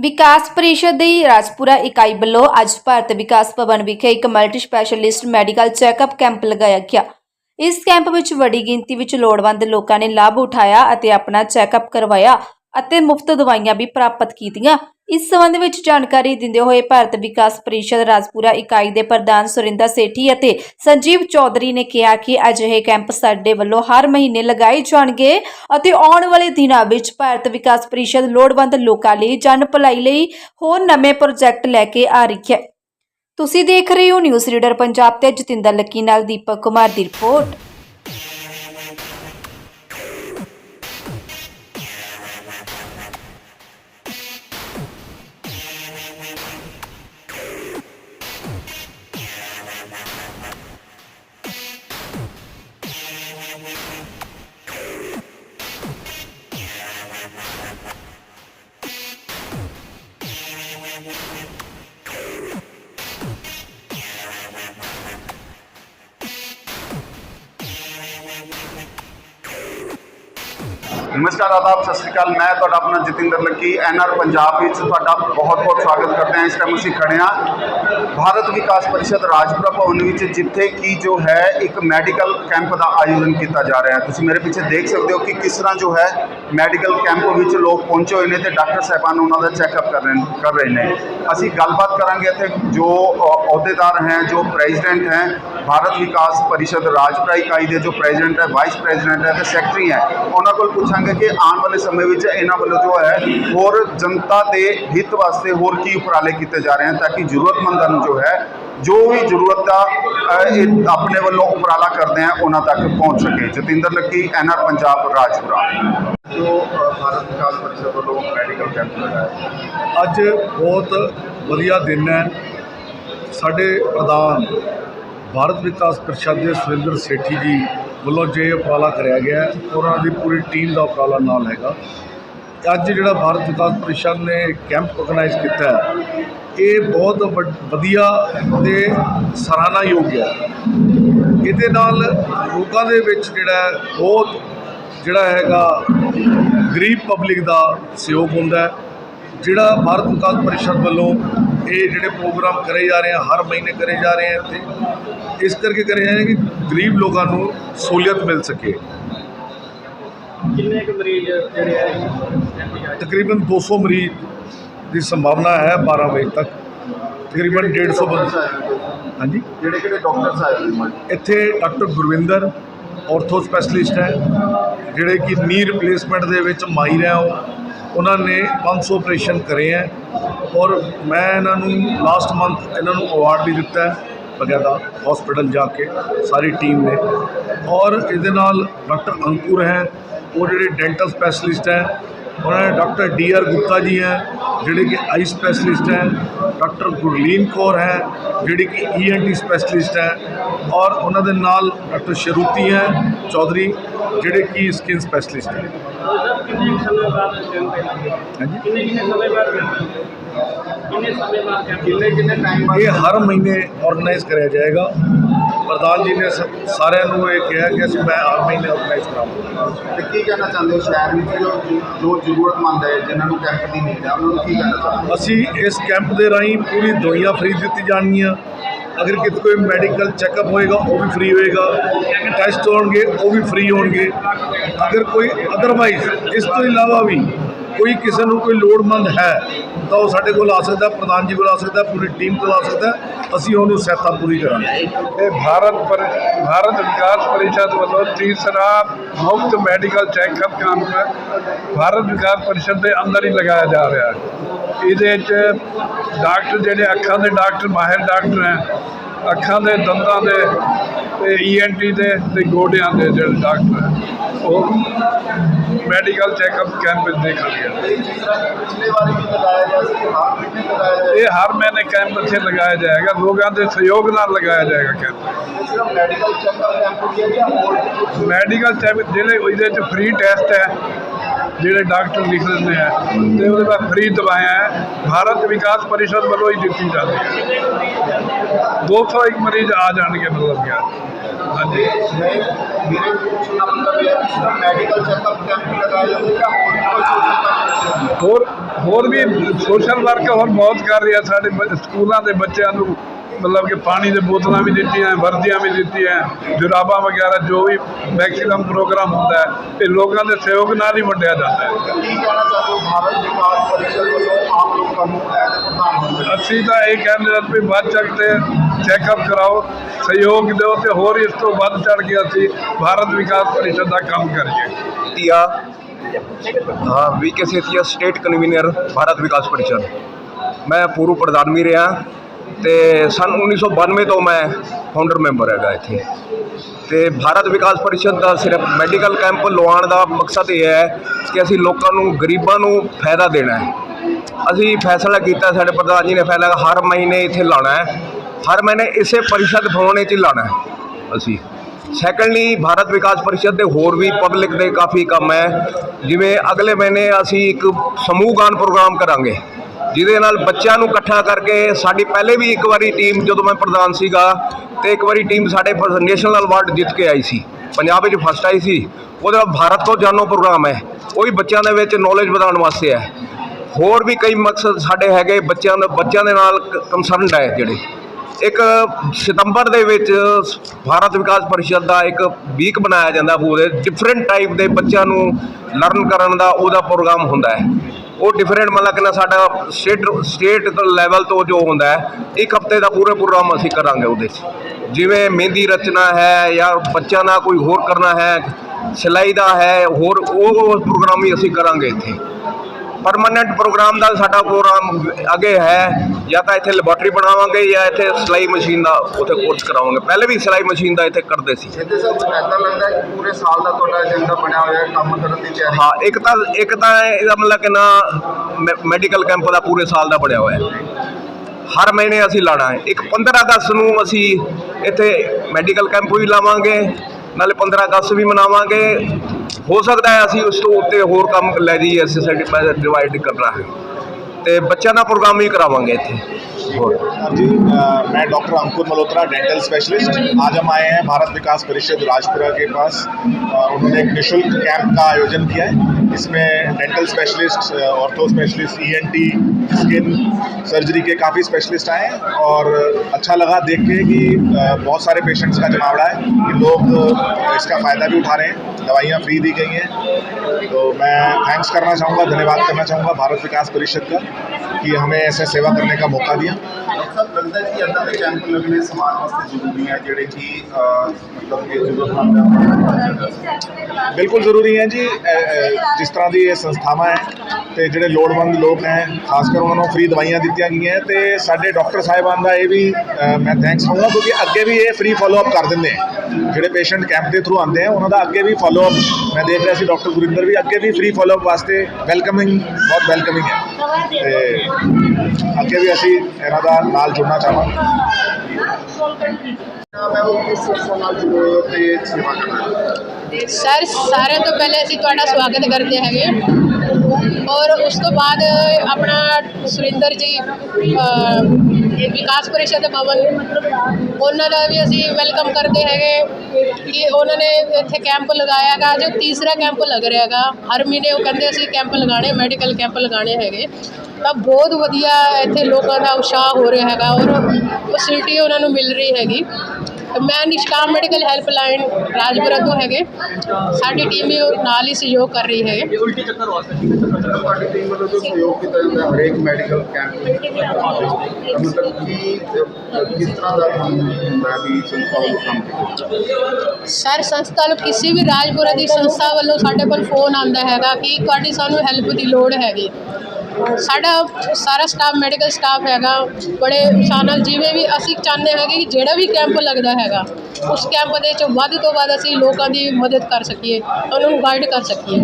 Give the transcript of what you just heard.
ਵਿਕਾਸ ਪਰਿਸ਼ਦ ਦੀ ਰਾਜਪੁਰਾ ਇਕਾਈ ਵੱਲੋਂ ਅੱਜ ਭਾਰਤ ਵਿਕਾਸ ਭਵਨ ਵਿਖੇ ਇੱਕ multi specialist medical checkup camp ਲਗਾਇਆ ਗਿਆ। ਇਸ ਕੈਂਪ ਵਿੱਚ ਵੱਡੀ ਗਿਣਤੀ ਵਿੱਚ ਲੋੜਵੰਦ ਲੋਕਾਂ ਨੇ ਲਾਭ ਉਠਾਇਆ ਅਤੇ ਆਪਣਾ ਚੈੱਕਅਪ ਕਰਵਾਇਆ। ਅਤੇ ਮੁਫਤ ਦਵਾਈਆਂ ਵੀ ਪ੍ਰਾਪਤ ਕੀਤੀਆਂ। ਇਸ ਸੰਬੰਧ ਵਿੱਚ ਜਾਣਕਾਰੀ ਦਿੰਦੇ ਹੋਏ ਭਾਰਤ ਵਿਕਾਸ ਪਰਿਸ਼ਦ ਰਾਜਪੁਰਾ ਇਕਾਈ ਦੇ ਪ੍ਰਧਾਨ ਸੁਰਿੰਦਰ ਸੇਠੀ ਅਤੇ ਸੰਜੀਵ ਚੌਧਰੀ ਨੇ ਕਿਹਾ ਕਿ ਅਜਿਹੇ ਕੈਂਪ ਸਾਡੇ ਵੱਲੋਂ ਹਰ ਮਹੀਨੇ ਲਗਾਏ ਜਾਣਗੇ ਅਤੇ ਆਉਣ ਵਾਲੇ ਦਿਨਾਂ ਵਿੱਚ ਭਾਰਤ ਵਿਕਾਸ ਪਰਿਸ਼ਦ ਲੋੜਵੰਦ ਲੋਕਾਂ ਲਈ ਜਨ ਭਲਾਈ ਲਈ ਹੋਰ ਨਵੇਂ ਪ੍ਰੋਜੈਕਟ ਲੈ ਕੇ ਆ ਰਹੀ ਹੈ। ਤੁਸੀਂ ਦੇਖ ਰਹੇ ਹੋ ਨਿਊਜ਼ ਰੀਡਰ ਪੰਜਾਬ ਤੇ ਜਤਿੰਦਰ ਲੱਕੀ ਨਾਲ ਦੀਪਕ ਕੁਮਾਰ ਦੀ ਰਿਪੋਰਟ। ਨਮਸਕਾਰ, ਆਦਾਬ, ਸਤਿ ਸ੍ਰੀ ਅਕਾਲ। ਮੈਂ ਤੁਹਾਡਾ ਆਪਣਾ ਜਤਿੰਦਰ ਲੱਕੀ ਐਨਆਰ ਪੰਜਾਬ ਵਿੱਚ ਤੁਹਾਡਾ ਬਹੁਤ-ਬਹੁਤ ਸਵਾਗਤ ਕਰਦੇ ਹਾਂ। ਇਸ ਟਾਈਮ ਅਸੀਂ ਖੜੇ ਹਾਂ ਭਾਰਤ ਵਿਕਾਸ ਪਰਿਸ਼ਦ ਰਾਜਪੁਰਾ ਭਵਨ ਵਿੱਚ, ਜਿੱਥੇ ਕੀ ਜੋ ਹੈ, ਇੱਕ ਮੈਡੀਕਲ ਕੈਂਪ ਦਾ ਆਯੋਜਨ ਕੀਤਾ ਜਾ ਰਿਹਾ ਹੈ। ਤੁਸੀਂ ਮੇਰੇ ਪਿੱਛੇ ਦੇਖ ਸਕਦੇ ਹੋ ਕਿ ਕਿਸ ਤਰ੍ਹਾਂ ਜੋ ਹੈ, ਮੈਡੀਕਲ ਕੈਂਪ ਵਿੱਚ ਲੋਕ ਪਹੁੰਚੇ ਹੋਏ ਨੇ ਤੇ ਡਾਕਟਰ ਸਾਹਿਬਾਨ ਉਹਨਾਂ ਦਾ ਚੈੱਕਅਪ ਕਰ ਰਹੇ ਕਰ ਰਹੇ ਨੇ। ਅਸੀਂ ਗੱਲਬਾਤ ਕਰਾਂਗੇ ਇੱਥੇ ਜੋ ਅਹੁਦੇਦਾਰ ਹੈ, ਜੋ ਪ੍ਰੈਜ਼ੀਡੈਂਟ ਹੈ ਭਾਰਤ ਵਿਕਾਸ ਪਰਿਸ਼ਦ ਰਾਜਪੁਰਾ ਇਕਾਈ ਦੇ ਜੋ ਪ੍ਰੈਜ਼ੀਡੈਂਟ ਹੈ ਵਾਈਸ ਪ੍ਰੈਜ਼ੀਡੈਂਟ ਹੈ ਤੇ ਸੈਕਟਰੀ ਹੈ ਉਹਨਾਂ ਕੋਲ ਪੁੱਛਾਂਗੇ ਕਿ ਆਉਣ ਵਾਲੇ ਸਮੇਂ ਵਿੱਚ ਇਹਨਾਂ ਵੱਲੋਂ ਜੋ ਹੈ ਹੋਰ ਜਨਤਾ ਦੇ ਹਿੱਤ ਵਾਸਤੇ ਹੋਰ ਕੀ ਉਪਰਾਲੇ ਕੀਤੇ ਜਾ ਰਹੇ ਹਨ ਤਾਂ ਕਿ ਜ਼ਰੂਰਤਮੰਦਾਂ ਨੂੰ ਜੋ ਹੈ ਜੋ ਵੀ ਜ਼ਰੂਰਤ ਦਾ ਆਪਣੇ ਵੱਲੋਂ ਉਪਰਾਲਾ ਕਰਦੇ ਆ ਉਹਨਾਂ ਤੱਕ ਪਹੁੰਚ ਸਕੇ ਜਤਿੰਦਰ ਲੱਕੀ ਐਨਆਰ ਪੰਜਾਬ ਰਾਜਪੁਰਾ ਜੋ ਭਾਰਤ ਵਿਕਾਸ ਪਰਿਸ਼ਦ ਵੱਲੋਂ ਮੈਡੀਕਲ ਕੈਂਪ ਲਗਾਇਆ ਅੱਜ ਬਹੁਤ ਵਧੀਆ ਦਿਨ ਹੈ। ਸਾਡੇ ਪ੍ਰਧਾਨ ਭਾਰਤ ਵਿਕਾਸ ਪਰਿਸ਼ਦ ਦੇ ਸੁਰਿੰਦਰ ਸੇਠੀ ਜੀ ਵੱਲੋਂ ਜੇ ਉਪਰਾਲਾ ਕਰਿਆ ਗਿਆ ਹੈ, ਉਹਨਾਂ ਦੀ ਪੂਰੀ ਟੀਮ ਦਾ ਉਪਰਾਲਾ ਨਾਲ ਹੈਗਾ। ਅੱਜ ਜਿਹੜਾ ਭਾਰਤ ਵਿਕਾਸ ਪਰਿਸ਼ਦ ਨੇ ਕੈਂਪ ਆਰਗੇਨਾਈਜ਼ ਕੀਤਾ ਇਹ ਬਹੁਤ ਵੱਡ- ਵਧੀਆ ਤੇ ਸਰਾਹਨਾਯੋਗ ਹੈ। ਇਹਦੇ ਨਾਲ ਲੋਕਾਂ ਦੇ ਵਿੱਚ ਜਿਹੜਾ ਬਹੁਤ ਜਿਹੜਾ ਹੈਗਾ ਗਰੀਬ ਪਬਲਿਕ ਦਾ ਸਹਿਯੋਗ ਹੁੰਦਾ ਹੈ ਜਿਹੜਾ ਭਾਰਤ ਵਿਕਾਸ ਪਰਿਸ਼ਦ ਵੱਲੋਂ ਇਹ ਜਿਹੜੇ ਪ੍ਰੋਗਰਾਮ ਕਰੇ ਜਾ ਰਹੇ ਆ ਹਰ ਮਹੀਨੇ ਕਰੇ ਜਾ ਰਹੇ ਆ ਇੱਥੇ। ਇਸ ਕਰਕੇ ਕਰੇ ਜਾ ਰਹੇ ਕਿ ਗਰੀਬ ਲੋਕਾਂ ਨੂੰ ਸਹੂਲੀਅਤ ਮਿਲ ਸਕੇ। ਕਿੰਨੇ ਕੁ ਮਰੀਜ਼ ਜਿਹੜੇ ਆ ਤਕਰੀਬਨ 200 ਮਰੀਜ਼ ਦੀ ਸੰਭਾਵਨਾ ਹੈ 12 ਵਜੇ ਤੱਕ। ਤਕਰੀਬਨ 150 ਬੰਦੇ। ਹਾਂਜੀ? ਜਿਹੜੇ ਕਿਹੜੇ ਹੋਏ ਨੇ ਇੱਥੇ ਡਾਕਟਰ ਗੁਰਵਿੰਦਰ ਆਰਥੋ ਸਪੈਸ਼ਲਿਸਟ ਹੈ। ਜਿਹੜੇ ਕਿ ਨੀ ਰਿਪਲੇਸਮੈਂਟ ਦੇ ਵਿੱਚ ਮਾਹਿਰ ਹੈ ਉਹ। ਉਹਨਾਂ ਨੇ 500 ਆਪਰੇਸ਼ਨ ਕਰੇ ਹੈ। ਔਰ ਮੈਂ ਇਹਨਾਂ ਨੂੰ ਲਾਸਟ ਮੰਥ ਇਹਨਾਂ ਨੂੰ ਅਵਾਰਡ ਵੀ ਦਿੱਤਾ ਹੈ ਬਕਾਇਦਾ ਹਸਪੀਟਲ ਜਾ ਕੇ ਸਾਰੀ ਟੀਮ ਨੇ। ਔਰ ਇਹਦੇ ਨਾਲ ਡਾਕਟਰ ਅੰਕੁਰ ਹੈ ਉਹ ਜਿਹੜੇ ਡੈਂਟਲ ਸਪੈਸ਼ਲਿਸਟ ਹੈ ਉਹਨਾਂ ਨੇ doctor D R Gupta ji ਹੈ ਜਿਹੜੇ ਕਿ ਆਈ ਸਪੈਸ਼ਲਿਸਟ ਹੈ ਡਾਕਟਰ ਗੁਰਲੀਨ ਕੌਰ ਹੈ ਜਿਹੜੀ ਕਿ ਈ ਐਨ ਟੀ ਸਪੈਸ਼ਲਿਸਟ ਹੈ ਔਰ ਉਹਨਾਂ ਦੇ ਨਾਲ ਡਾਕਟਰ ਸ਼ਰੂਤੀ ਹੈ ਚੌਧਰੀ ਜਿਹੜੇ ਕਿ ਸਕਿਨ ਸਪੈਸ਼ਲਿਸਟ ਹੈ। ਕਿੰਨੇ ਸਮੇਂ ਬਾਅਦ ਕਿੰਨੇ ਸਮੇਂ ਬਾਅਦ ਕਿੰਨੇ ਸਮੇਂ ਬਾਅਦ ਕੈਂਪ ਕਿੰਨੇ ਕਿੰਨੇ ਟਾਈਮ ਇਹ ਹਰ ਮਹੀਨੇ ਆਰਗੇਨਾਈਜ਼ ਕਰਿਆ ਜਾਏਗਾ। ਪ੍ਰਧਾਨ ਜੀ ਨੇ ਸਾਰਿਆਂ ਨੂੰ ਇਹ ਕਿਹਾ ਕਿ ਅਸੀਂ ਮੈਂ ਹਰ ਮਹੀਨੇ ਆਰਗੇਨਾਈਜ਼ ਕਰਾਂਗਾ। ਤੇ ਕੀ ਕਹਿਣਾ ਚਾਹੁੰਦੇ ਹੋ? ਸ਼ਹਿਰ ਵਿੱਚ ਜੋ ਜੋ ਜ਼ਰੂਰਤਮੰਦ ਹੈ ਜਿਨ੍ਹਾਂ ਨੂੰ ਕੈਂਪ ਦੀ ਨੀਡ ਹੈ ਉਹਨਾਂ ਨੂੰ ਕੀ ਕਹਿਣਾ ਚਾਹੁੰਦੇ ਅਸੀਂ ਇਸ ਕੈਂਪ ਦੇ ਰਾਹੀਂ ਪੂਰੀ ਦਵਾਈਆਂ ਫ੍ਰੀ ਦਿੱਤੀ ਜਾਣਗੀਆਂ ਅਗਰ ਕਿਤੇ ਕੋਈ ਮੈਡੀਕਲ ਚੈੱਕਅਪ ਹੋਏਗਾ ਉਹ ਵੀ ਫ੍ਰੀ ਹੋਏਗਾ। ਟੈਸਟ ਹੋਣਗੇ ਉਹ ਵੀ ਫ੍ਰੀ ਹੋਣਗੇ। ਅਗਰ ਕੋਈ ਅਦਰਵਾਈਜ਼ ਇਸ ਤੋਂ ਇਲਾਵਾ ਵੀ ਕੋਈ ਕਿਸੇ ਨੂੰ ਕੋਈ ਲੋੜਮੰਦ ਹੈ, ਤਾਂ ਉਹ ਸਾਡੇ ਕੋਲ ਆ ਸਕਦਾ, ਪ੍ਰਧਾਨ ਜੀ ਕੋਲ ਆ ਸਕਦਾ, ਪੂਰੀ ਟੀਮ ਕੋਲ ਆ ਸਕਦਾ, ਅਸੀਂ ਉਹਨੂੰ ਸਹਾਇਤਾ ਪੂਰੀ ਕਰਾਂਗੇ। ਇਹ ਭਾਰਤ ਪਰ, ਭਾਰਤ ਵਿਕਾਸ ਪਰਿਸ਼ਦ ਵੱਲੋਂ ਤੀਸਰਾ ਮੁਫਤ medical checkup camp Bharat Vikas Parishad ਦੇ ਅੰਦਰ ਹੀ ਲਗਾਇਆ ਜਾ ਰਿਹਾ ਹੈ। ਇਹਦੇ ਵਿੱਚ ਡਾਕਟਰ ਜਿਹੜੇ ਅੱਖਾਂ ਦੇ ਡਾਕਟਰ, ਮਾਹਿਰ ਡਾਕਟਰ ਹੈ ਅੱਖਾਂ ਦੇ, ਦੰਦਾਂ ਦੇ ਤੇ ਈਐਨਟੀ ਦੇ ਤੇ ਗੋਡਿਆਂ ਦੇ ਜਿਹੜੇ ਡਾਕਟਰ ਉਹ ਮੈਡੀਕਲ ਚੈੱਕਅਪ ਕੈਂਪ ਵਿੱਚ ਦੇਖਣਗੇ ਪਿਛਲੇ ਇਹ ਹਰ ਮਹੀਨੇ ਕੈਂਪ ਇੱਥੇ ਲਗਾਇਆ ਜਾਏਗਾ, ਲੋਕਾਂ ਦੇ ਸਹਿਯੋਗ ਨਾਲ ਲਗਾਇਆ ਜਾਏਗਾ ਕੈਂਪ ਮੈਡੀਕਲ ਚੈੱਕਅਪ ਜਿਹੜੇ ਇਹਦੇ ਚ ਫ੍ਰੀ ਟੈਸਟ ਹੈ, ਜਿਹੜੇ ਡਾਕਟਰ ਲਿਖ ਦਿੰਦੇ ਆ, ਤੇ ਉਹਦੇ ਬਾਅਦ ਫ੍ਰੀ ਦਵਾਈਆਂ ਹੈ। ਭਾਰਤ ਵਿਕਾਸ ਪਰਿਸ਼ਦ ਵੱਲੋਂ ਹੀ ਦਿੱਤੀ ਜਾਂਦੀ ਹੈ। 201 ਮਰੀਜ਼ ਆ ਜਾਣਗੇ ਮਤਲਬ ਕਿ, ਹਾਂਜੀ। ਮੇਰੇ ਪੁੱਛਣਾ ਮਤਲਬ ਇਹ ਕਿ ਸਿਰਫ ਮੈਡੀਕਲ ਚੈੱਕਅਪ ਕੈਂਪ ਲਗਾਇਆ ਜਾਂਦਾ ਹੋਰ ਕੋਈ ਸੋਸ਼ਲ ਹੋਰ ਹੋਰ ਵੀ ਸੋਸ਼ਲ ਵਰਕ ਹੋਰ ਬਹੁਤ ਕਰ ਰਿਹਾ ਸਾਡੇ ਸਕੂਲਾਂ ਦੇ ਬੱਚਿਆਂ ਨੂੰ। ਮਤਲਬ ਕਿ ਪਾਣੀ ਦੇ ਬੋਤਲਾਂ ਵੀ ਦਿੱਤੀਆਂ ਵਰਦੀਆਂ ਵੀ ਦਿੱਤੀਆਂ ਜੁਰਾਬਾਂ ਵਗੈਰਾ ਜੋ ਵੀ ਮੈਕਸਿਮਮ ਪ੍ਰੋਗਰਾਮ ਹੁੰਦਾ ਹੈ ਇਹ ਲੋਕਾਂ ਦੇ ਸਹਿਯੋਗ ਨਾਲ ਹੀ ਵੰਡਿਆ ਜਾਂਦਾ ਹੈ ਕੀ ਕਹਿਣਾ ਚਾਹੋ ਭਾਰਤ ਵਿਕਾਸ ਪਰਿਸ਼ਦ ਵੱਲੋਂ ਆਮ ਲੋਕਾਂ ਨੂੰ ਐਜ਼ ਪ੍ਰਧਾਨ ਮੰਤਰੀ ਅਸੀਂ ਤਾਂ ਇਹ ਕਹਿੰਦੇ ਹਾਂ ਵੀ ਵੱਧ ਚੜ੍ਹ ਤੇ ਚੈੱਕਅਪ ਕਰਾਓ ਸਹਿਯੋਗ ਦਿਓ ਤੇ ਹੋਰ ਇਸ ਤੋਂ ਵੱਧ ਚੜ੍ਹ ਕੇ ਅਸੀਂ ਭਾਰਤ ਵਿਕਾਸ ਪਰਿਸ਼ਦ ਦਾ ਕੰਮ ਕਰੀਏ सेतिया हाँ V K Setia state convener Bharat Vikas Parishad ਮੈਂ ਪੂਰਵ ਪ੍ਰਧਾਨ ਵੀ ਰਿਹਾ ਤੇ ਸਨ 1992 ਤੋਂ ਮੈਂ ਫਾਊਂਡਰ ਮੈਂਬਰ ਹੈਗਾ ਇੱਥੇ। ਤੇ ਭਾਰਤ ਵਿਕਾਸ ਪਰਿਸ਼ਦ ਦਾ ਸਿਰਫ ਮੈਡੀਕਲ ਕੈਂਪ ਲਵਾਉਣ ਦਾ ਮਕਸਦ ਇਹ ਹੈ ਕਿ ਅਸੀਂ ਲੋਕਾਂ ਨੂੰ, ਗਰੀਬਾਂ ਨੂੰ ਫਾਇਦਾ ਦੇਣਾ ਹੈ। ਅਸੀਂ ਫੈਸਲਾ ਕੀਤਾ, ਸਾਡੇ ਪ੍ਰਧਾਨ ਜੀ ਨੇ ਫੈਸਲਾ ਹਰ ਮਹੀਨੇ ਇੱਥੇ ਲਾਉਣਾ ਹੈ। ਹਰ ਮਹੀਨੇ ਇਸੇ ਪਰਿਸ਼ਦ ਭਵਨ ਵਿੱਚ ਹੀ ਲਾਉਣਾ ਹੈ ਅਸੀਂ। ਸੈਕੰਡਲੀ ਭਾਰਤ ਵਿਕਾਸ ਪਰਿਸ਼ਦ ਦੇ ਹੋਰ ਵੀ ਪਬਲਿਕ ਦੇ ਕਾਫੀ ਕੰਮ ਹੈ। ਜਿਵੇਂ ਅਗਲੇ ਮਹੀਨੇ ਅਸੀਂ ਇੱਕ ਸਮੂਹ ਗਾਨ ਪ੍ਰੋਗਰਾਮ ਕਰਾਂਗੇ। ਜਿਹਦੇ ਨਾਲ ਬੱਚਿਆਂ ਨੂੰ ਇਕੱਠਾ ਕਰਕੇ ਸਾਡੀ ਪਹਿਲੇ ਵੀ ਇੱਕ ਵਾਰੀ ਟੀਮ ਜਦੋਂ ਮੈਂ ਪ੍ਰਧਾਨ ਸੀਗਾ ਤੇ ਇੱਕ ਵਾਰੀ ਟੀਮ ਸਾਡੇ ਨੈਸ਼ਨਲ ਅਵਾਰਡ ਜਿੱਤ ਕੇ ਆਈ ਸੀ। ਪੰਜਾਬ ਵਿੱਚ ਫਸਟ ਆਈ ਸੀ। ਉਹਦੇ ਬਾਅਦ ਭਾਰਤ ਤੋਂ ਜਾਣੋ ਪ੍ਰੋਗਰਾਮ ਹੈ। ਉਹ ਵੀ ਬੱਚਿਆਂ ਦੇ ਵਿੱਚ ਨੌਲੇਜ ਵਧਾਉਣ ਵਾਸਤੇ ਹੈ। ਹੋਰ ਵੀ ਕਈ ਮਕਸਦ ਸਾਡੇ ਹੈਗੇ ਬੱਚਿਆਂ ਦੇ ਬੱਚਿਆਂ ਦੇ ਨਾਲ ਕੰਸਰਨਡ ਹੈ ਜਿਹੜੇ। ਇੱਕ ਸਤੰਬਰ ਦੇ ਵਿੱਚ ਭਾਰਤ ਵਿਕਾਸ ਪਰਿਸ਼ਦ ਦਾ ਇੱਕ ਵੀਕ ਬਣਾਇਆ ਜਾਂਦਾ। ਉਹਦੇ ਡਿਫਰੈਂਟ ਟਾਈਪ ਦੇ ਬੱਚਿਆਂ ਨੂੰ ਲਰਨ ਕਰਨ ਦਾ ਉਹਦਾ ਪ੍ਰੋਗਰਾਮ ਹੁੰਦਾ ਹੈ। ਉਹ ਡਿਫਰੈਂਟ ਮਤਲਬ ਕਿ ਨਾ ਸਾਡਾ ਸਟੇਟ ਸਟੇਟ ਲੈਵਲ ਤੋਂ ਜੋ ਹੁੰਦਾ ਹੈ, ਇੱਕ ਹਫ਼ਤੇ ਦਾ ਪੂਰੇ ਪ੍ਰੋਗਰਾਮ ਅਸੀਂ ਕਰਾਂਗੇ ਉਹਦੇ 'ਚ। ਜਿਵੇਂ ਮਹਿੰਦੀ ਰਚਨਾ ਹੈ ਜਾਂ ਬੱਚਿਆਂ ਨਾਲ ਕੋਈ ਹੋਰ ਕਰਨਾ ਹੈ, ਸਿਲਾਈ ਦਾ ਹੈ, ਹੋਰ ਉਹ ਪ੍ਰੋਗਰਾਮ ਵੀ ਅਸੀਂ ਕਰਾਂਗੇ ਇੱਥੇ। ਪਰਮਾਨੈਂਟ ਪ੍ਰੋਗਰਾਮ ਦਾ ਸਾਡਾ ਪ੍ਰੋਗਰਾਮ ਅੱਗੇ ਹੈ। ਜਾਂ ਤਾਂ ਇੱਥੇ ਲੈਬੋਰਟਰੀ ਬਣਾਵਾਂਗੇ ਜਾਂ ਇੱਥੇ ਸਿਲਾਈ ਮਸ਼ੀਨ ਦਾ ਉੱਥੇ ਕੋਰਸ ਕਰਾਵਾਂਗੇ। ਪਹਿਲੇ ਵੀ ਸਿਲਾਈ ਮਸ਼ੀਨ ਦਾ ਇੱਥੇ ਕਰਦੇ ਸੀ। ਸਿੱਧੇ ਸਾਹਿਬ ਲੱਗਦਾ ਹੈ ਕਿ ਪੂਰੇ ਸਾਲ ਦਾ ਤੁਹਾਡਾ ਏਜੰਡਾ ਬਣਿਆ ਹੋਇਆ ਹੈ ਕੰਮ ਕਰਨ ਦੀ ਤਿਆਰੀ। ਹਾਂ ਇੱਕ ਤਾਂ ਇੱਕ ਤਾਂ ਇਹਦਾ ਮਤਲਬ ਕਿ ਨਾ ਮੈਡੀਕਲ ਕੈਂਪ ਦਾ ਪੂਰੇ ਸਾਲ ਦਾ ਬਣਿਆ ਹੋਇਆ ਹੈ। ਹਰ ਮਹੀਨੇ ਅਸੀਂ ਲਾਣਾ ਹੈ। ਇੱਕ 15 ਅਗਸਤ ਨੂੰ ਅਸੀਂ ਇੱਥੇ ਮੈਡੀਕਲ ਕੈਂਪ ਵੀ ਲਾਵਾਂਗੇ ਨਾਲੇ 15 ਅਗਸਤ ਵੀ ਮਨਾਵਾਂਗੇ। ਹੋ ਸਕਦਾ ਹੈ ਅਸੀਂ ਉਸ ਤੋਂ ਉੱਤੇ ਹੋਰ ਕੰਮ ਲੈ ਜਾਈਏ ਅਸੀਂ ਸਾਡੇ ਡਿਵਾਈਡ ਕਰਨਾ ਹੈ ਤੇ ਬੱਚਿਆਂ ਦਾ ਪ੍ਰੋਗਰਾਮ ਵੀ ਕਰਾਵਾਂਗੇ ਇੱਥੇ ਹੋਰ जी अ, मैं doctor Ankur Malhotra dental specialist आज हम आए हैं भारत विकास परिषद राजपुरा के पास अ, उन्होंने एक निशुल्क कैंप का आयोजन किया है इसमें dental specialist ortho specialist ENT skin surgery के काफ़ी स्पेशलिस्ट आए हैं और अच्छा लगा देख के कि अ, बहुत सारे पेशेंट्स का जमावड़ा है कि लोग अ, इसका फ़ायदा भी उठा रहे हैं दवाइयाँ फ्री दी गई हैं तो मैं थैंक्स करना चाहूँगा धन्यवाद करना चाहूँगा भारत विकास परिषद का कि हमें ऐसे सेवा करने का मौका दिया ਸਭ ਲੱਗਦਾ ਹੈ ਕਿ ਏਦਾਂ ਦੇ ਕੈਂਪ ਲੱਗਣੇ ਸਮਾਜ ਵਾਸਤੇ ਜ਼ਰੂਰੀ ਹੈ ਜਿਹੜੇ ਕਿ ਅਹ, ਮਤਲਬ ਕਿ ਜ਼ਰੂਰਤਮੰਦ ਹੈ ਬਿਲਕੁਲ ਜ਼ਰੂਰੀ ਹੈ ਜੀ ਅ, ਅ, ਜਿਸ ਤਰ੍ਹਾਂ ਦੀ ਇਹ ਸੰਸਥਾਵਾਂ ਹੈ ਤੇ ਜਿਹੜੇ ਲੋੜਵੰਦ ਲੋਕ ਹੈ ਖਾਸ ਕਰ ਉਹਨਾਂ ਨੂੰ ਫ੍ਰੀ ਦਵਾਈਆਂ ਦਿੱਤੀਆਂ ਗਈਆਂ ਤੇ ਸਾਡੇ ਡਾਕਟਰ ਸਾਹਿਬਾਨ ਦਾ ਇਹ ਵੀ ਮੈਂ ਥੈਂਕਸ ਕਹੂੰਗਾ ਕਿਉਂਕਿ ਅੱਗੇ ਵੀ ਇਹ ਫ੍ਰੀ ਫਾਲੋ ਅਪ ਕਰ ਦਿੰਦੇ ਹੈ ਜਿਹੜੇ ਪੇਸ਼ੈਂਟ ਕੈਂਪ ਦੇ ਥਰੂ ਆਉਂਦੇ ਆ ਉਹਨਾਂ ਦਾ ਅੱਗੇ ਵੀ ਫਾਲੋ ਅਪ ਮੈਂ ਦੇਖ ਰਿਹਾ ਸੀ ਡਾਕਟਰ ਗੁਰਿੰਦਰ ਵੀ ਅੱਗੇ ਵੀ ਫ੍ਰੀ ਫਾਲੋ ਅਪ ਵਾਸਤੇ ਵੈਲਕਮਿੰਗ ਬਹੁਤ ਵੈਲਕਮਿੰਗ ਹੈ ਤੇ ਅੱਗੇ ਵੀ ਅਸੀਂ ਇਹਨਾਂ ਦਾ ਨਾਲ ਜੁੜਨਾ ਚਾਹਾਂਗੇ। ਮੈਂ ਉਹ ਸੰਸਥਾ ਨਾਲ ਜੁੜੇ ਹੋ ਤੇ ਸੇਵਾ ਕਰਨਾ। ਸਰ ਸਾਰਿਆਂ ਤੋਂ ਪਹਿਲੇ ਅਸੀਂ ਤੁਹਾਡਾ ਸਵਾਗਤ ਕਰਦੇ ਹੈਗੇ। ਔਰ ਉਸ ਤੋਂ ਬਾਅਦ ਆਪਣਾ ਸੁਰਿੰਦਰ ਜੀ ਵਿਕਾਸ ਪਰਿਸ਼ਦ ਭਵਨ ਉਹਨਾਂ ਦਾ ਵੀ ਅਸੀਂ ਵੈਲਕਮ ਕਰਦੇ ਹੈਗੇ ਕਿ ਉਹਨਾਂ ਨੇ ਇੱਥੇ ਕੈਂਪ ਲਗਾਇਆ ਹੈਗਾ ਜੋ ਤੀਸਰਾ ਕੈਂਪ ਲੱਗ ਰਿਹਾ ਹੈਗਾ ਹਰ ਮਹੀਨੇ ਉਹ ਕਹਿੰਦੇ ਅਸੀਂ ਕੈਂਪ ਲਗਾਣੇ ਮੈਡੀਕਲ ਕੈਂਪ ਲਗਾਣੇ ਹੈਗੇ। ਤਾਂ ਬਹੁਤ ਵਧੀਆ ਇੱਥੇ ਲੋਕਾਂ ਦਾ ਉਤਸ਼ਾਹ ਹੋ ਰਿਹਾ ਹੈਗਾ ਔਰ ਫੈਸਿਲਿਟੀ ਉਹਨਾਂ ਨੂੰ ਮਿਲ ਰਹੀ ਹੈਗੀ। ਮੈਂ ਨਿਸ਼ਕਾਮ ਮੈਡੀਕਲ ਹੈਲਪਲਾਈਨ ਰਾਜਪੁਰਾ ਤੋਂ ਹੈਗੇ। ਸਾਡੀ ਟੀਮ ਵੀ ਉਹ ਨਾਲ ਹੀ ਸਹਿਯੋਗ ਕਰ ਰਹੀ ਹੈ ਤੁਹਾਡੀ ਟੀਮ ਵੱਲੋਂ ਜੋ ਸਹਿਯੋਗ ਕੀਤਾ ਜਾਂਦਾ ਹੈ ਹਰੇਕ ਮੈਡੀਕਲ ਕੈਂਪ ਵਿੱਚ ਤਾਂ ਮਤਲਬ ਕਿ ਅਹ, ਕਿਸ ਤਰ੍ਹਾਂ ਦਾ ਕੰਮ ਹੁੰਦਾ ਹੈ ਵੀ ਸੰਸਥਾ ਵੱਲੋਂ ਕੰਮ ਕੀਤਾ ਸਰ ਸੰਸਥਾ ਨੂੰ ਕਿਸੇ ਵੀ ਰਾਜਪੁਰਾ ਦੀ ਸੰਸਥਾ ਵੱਲੋਂ ਸਾਡੇ ਕੋਲ ਫੋਨ ਆਉਂਦਾ ਹੈਗਾ ਕਿ ਤੁਹਾਡੀ ਸਾਨੂੰ ਹੈਲਪ ਦੀ ਲੋੜ ਹੈਗੀ। ਸਾਡਾ ਸਾਰਾ ਸਟਾਫ ਮੈਡੀਕਲ ਸਟਾਫ ਹੈਗਾ। ਬੜੇ ਉਤਸ਼ਾਹ ਨਾਲ ਜਿਵੇਂ ਵੀ ਅਸੀਂ ਚਾਹੁੰਦੇ ਹੈਗੇ ਕਿ ਜਿਹੜਾ ਵੀ ਕੈਂਪ ਲੱਗਦਾ ਹੈਗਾ, ਉਸ ਕੈਂਪ ਦੇ ਵਿੱਚ ਵੱਧ ਤੋਂ ਵੱਧ ਅਸੀਂ ਲੋਕਾਂ ਦੀ ਮਦਦ ਕਰ ਸਕੀਏ, ਉਹਨਾਂ ਨੂੰ ਗਾਈਡ ਕਰ ਸਕੀਏ।